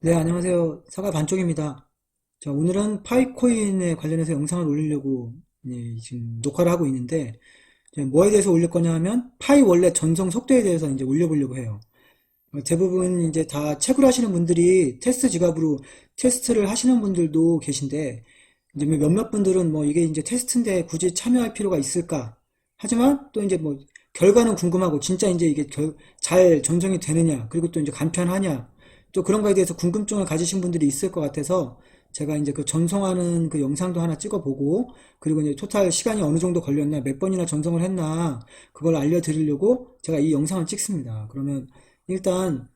네, 안녕하세요. 사과 반쪽입니다. 자, 오늘은 파이코인에 관련해서 영상을 올리려고 예, 지금 녹화를 하고 있는데, 뭐에 대해서 올릴 거냐 하면, 파이 원래 전송 속도에 대해서 이제 올려보려고 해요. 어, 대부분 이제 다 채굴 하시는 분들이 테스트 지갑으로 테스트를 하시는 분들도 계신데, 이제 뭐 몇몇 분들은 뭐 이게 이제 테스트인데 굳이 참여할 필요가 있을까? 하지만 또 이제 뭐 결과는 궁금하고, 진짜 이제 이게 결- 잘 전송이 되느냐, 그리고 또 이제 간편하냐, 또 그런 거에 대해서 궁금증을 가지신 분들이 있을 것 같아서 제가 이제 그 전송하는 그 영상도 하나 찍어보고 그리고 이제 토탈 시간이 어느 정도 걸렸나 몇 번이나 전송을 했나 그걸 알려드리려고 제가 이 영상을 찍습니다. 그러면 일단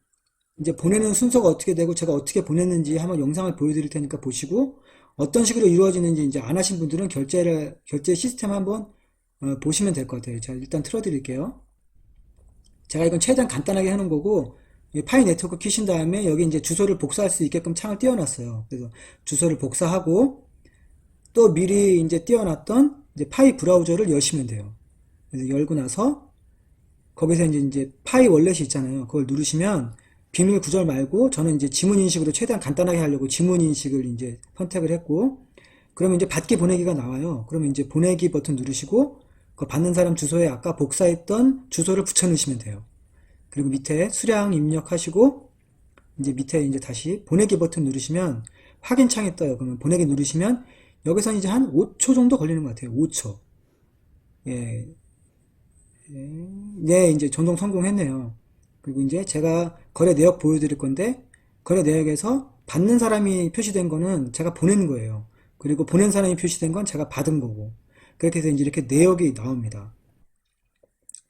이제 보내는 순서가 어떻게 되고 제가 어떻게 보냈는지 한번 영상을 보여드릴 테니까 보시고 어떤 식으로 이루어지는지 이제 안 하신 분들은 결제를 결제 시스템 한번 어, 보시면 될 것 같아요. 자, 일단 틀어드릴게요. 제가 이건 최대한 간단하게 해놓은 거고 이 파이 네트워크 키신 다음에 여기 이제 주소를 복사할 수 있게끔 창을 띄워놨어요. 그래서 주소를 복사하고 또 미리 이제 띄워놨던 이제 파이 브라우저를 여시면 돼요. 그래서 열고 나서 거기서 이제 이제 파이 월렛이 있잖아요. 그걸 누르시면 비밀 구절 말고 저는 이제 지문 인식으로 최대한 간단하게 하려고 지문 인식을 이제 선택을 했고 그러면 이제 받기 보내기가 나와요. 그러면 이제 보내기 버튼 누르시고 그 받는 사람 주소에 아까 복사했던 주소를 붙여 넣으시면 돼요. 그리고 밑에 수량 입력하시고 이제 밑에 이제 다시 보내기 버튼 누르시면 확인 창이 떠요. 그러면 보내기 누르시면 여기서 이제 한 5초 정도 걸리는 것 같아요. 5초. 예, 예, 이제 전송 성공했네요. 그리고 이제 제가 거래 내역 보여드릴 건데 거래 내역에서 받는 사람이 표시된 거는 제가 보낸 거예요. 그리고 보낸 사람이 표시된 건 제가 받은 거고 그렇게 해서 이제 이렇게 내역이 나옵니다.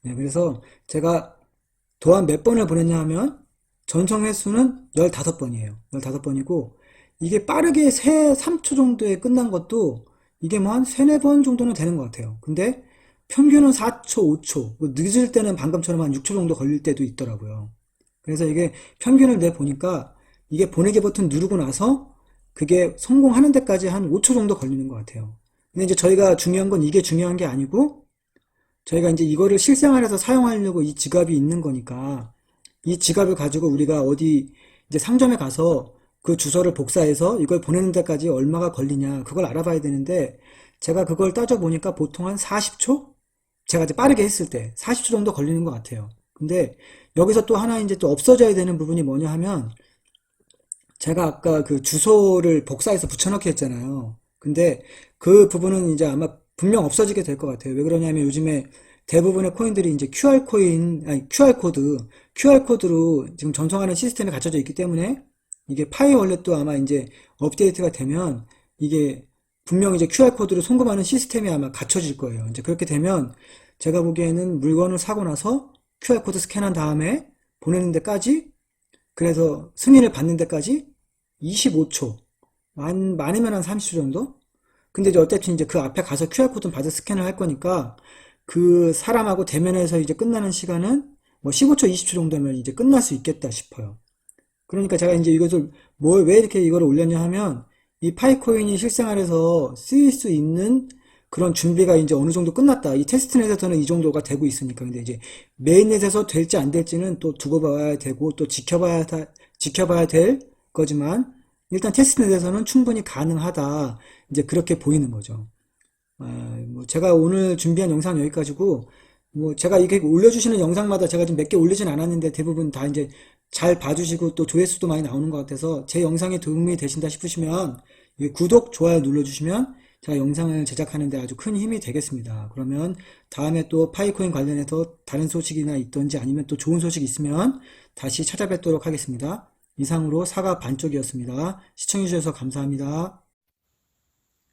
네, 그래서 제가 도안 몇 번을 보냈냐 하면 전송 횟수는 15번이에요. 15번이고 이게 빠르게 3, 3초 정도에 끝난 것도 이게 뭐 한 3, 4번 정도는 되는 것 같아요. 근데 평균은 4초, 5초, 뭐 늦을 때는 방금처럼 한 6초 정도 걸릴 때도 있더라고요. 그래서 이게 평균을 내 보니까 이게 보내기 버튼 누르고 나서 그게 성공하는 데까지 한 5초 정도 걸리는 것 같아요. 근데 이제 저희가 중요한 건 이게 중요한 게 아니고 저희가 이제 이거를 실생활에서 사용하려고 이 지갑이 있는 거니까 이 지갑을 가지고 우리가 어디 이제 상점에 가서 그 주소를 복사해서 이걸 보내는 데까지 얼마가 걸리냐 그걸 알아봐야 되는데 제가 그걸 따져보니까 보통 한 40초? 제가 이제 빠르게 했을 때 40초 정도 걸리는 것 같아요. 근데 여기서 또 하나 이제 또 없어져야 되는 부분이 뭐냐 하면 제가 아까 그 주소를 복사해서 붙여넣기 했잖아요. 근데 그 부분은 이제 아마 분명 없어지게 될 것 같아요. 왜 그러냐면 요즘에 대부분의 코인들이 이제 QR 코인, 아니 QR 코드, QR 코드로 지금 전송하는 시스템이 갖춰져 있기 때문에 이게 파이 월렛도 아마 이제 업데이트가 되면 이게 분명 이제 QR 코드로 송금하는 시스템이 아마 갖춰질 거예요. 이제 그렇게 되면 제가 보기에는 물건을 사고 나서 QR 코드 스캔한 다음에 보내는 데까지 그래서 승인을 받는 데까지 25초, 많, 많으면 한 30초 정도? 근데 이제 어차피 이제 그 앞에 가서 QR코드는 받아 스캔을 할 거니까 그 사람하고 대면해서 이제 끝나는 시간은 뭐 15초, 20초 정도면 이제 끝날 수 있겠다 싶어요. 그러니까 제가 이제 이것을 뭘, 왜 이렇게 이걸 올렸냐 하면 이 파이코인이 실생활에서 쓰일 수 있는 그런 준비가 이제 어느 정도 끝났다. 이 테스트넷에서는 이 정도가 되고 있으니까. 근데 이제 메인넷에서 될지 안 될지는 또 두고 봐야 되고 또 지켜봐야, 다- 지켜봐야 될 거지만 일단 테스트 넷에서는 충분히 가능하다. 이제 그렇게 보이는 거죠. 아, 뭐 제가 오늘 준비한 영상 여기까지고 뭐 제가 이게 올려주시는 영상마다 제가 좀 몇 개 올리진 않았는데 대부분 다 이제 잘 봐주시고 또 조회수도 많이 나오는 것 같아서 제 영상에 도움이 되신다 싶으시면 이 구독, 좋아요 눌러주시면 제가 영상을 제작하는 데 아주 큰 힘이 되겠습니다. 그러면 다음에 또 파이코인 관련해서 다른 소식이나 있던지 아니면 또 좋은 소식 있으면 다시 찾아뵙도록 하겠습니다. 이상으로 사과 반쪽이었습니다. 시청해주셔서 감사합니다.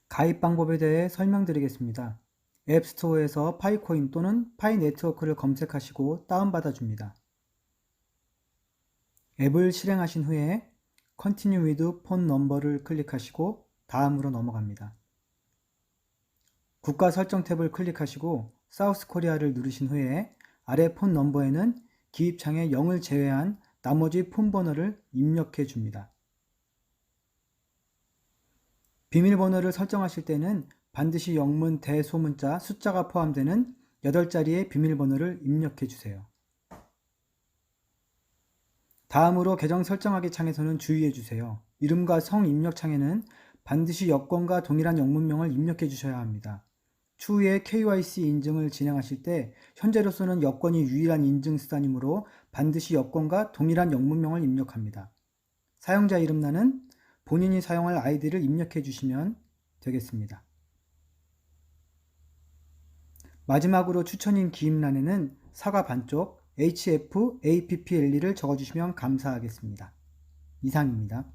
가입 방법에 대해 설명드리겠습니다. 앱스토어에서 파이코인 또는 파이 네트워크를 검색하시고 다운받아 줍니다. 앱을 실행하신 후에 Continue with Phone Number를 클릭하시고 다음으로 넘어갑니다. 국가 설정 탭을 클릭하시고 사우스 코리아를 누르신 후에 아래 폰 넘버에는 기입창에 0을 제외한 나머지 폰 번호를 입력해 줍니다. 비밀번호를 설정하실 때는 반드시 영문 대소문자 숫자가 포함되는 8자리의 비밀번호를 입력해 주세요. 다음으로 계정 설정하기 창에서는 주의해 주세요. 이름과 성 입력 창에는 반드시 여권과 동일한 영문명을 입력해 주셔야 합니다. 추후에 KYC 인증을 진행하실 때 현재로서는 여권이 유일한 인증 수단이므로 반드시 여권과 동일한 영문명을 입력합니다. 사용자 이름란은 본인이 사용할 아이디를 입력해 주시면 되겠습니다. 마지막으로 추천인 기입란에는 사과 반쪽 HFAPPLE를 적어주시면 감사하겠습니다. 이상입니다.